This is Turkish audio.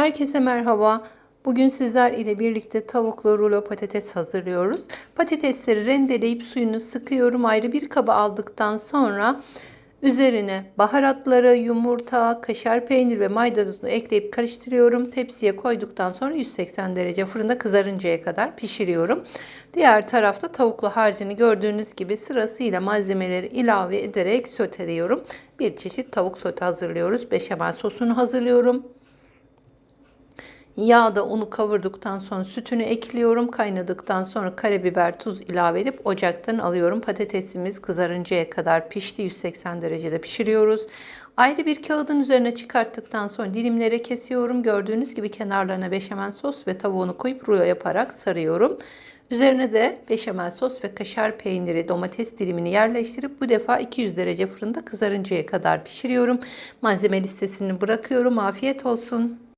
Herkese merhaba. Bugün sizler ile birlikte tavuklu rulo patates hazırlıyoruz. Patatesleri rendeleyip suyunu sıkıyorum. Ayrı bir kaba aldıktan sonra üzerine baharatları, yumurta, kaşar peynir ve maydanozunu ekleyip karıştırıyorum. Tepsiye koyduktan sonra 180 derece fırında kızarıncaya kadar pişiriyorum. Diğer tarafta tavuklu harcını gördüğünüz gibi sırasıyla malzemeleri ilave ederek soteliyorum. Bir çeşit tavuk sote hazırlıyoruz. Beşamel sosunu hazırlıyorum. Yağda unu kavurduktan sonra sütünü ekliyorum. Kaynadıktan sonra karabiber, tuz ilave edip ocaktan alıyorum. Patatesimiz kızarıncaya kadar pişti. 180 derecede pişiriyoruz. Ayrı bir kağıdın üzerine çıkarttıktan sonra dilimlere kesiyorum. Gördüğünüz gibi kenarlarına beşamel sos ve tavuğunu koyup rulo yaparak sarıyorum. Üzerine de beşamel sos ve kaşar peyniri domates dilimini yerleştirip bu defa 200 derece fırında kızarıncaya kadar pişiriyorum. Malzeme listesini bırakıyorum. Afiyet olsun.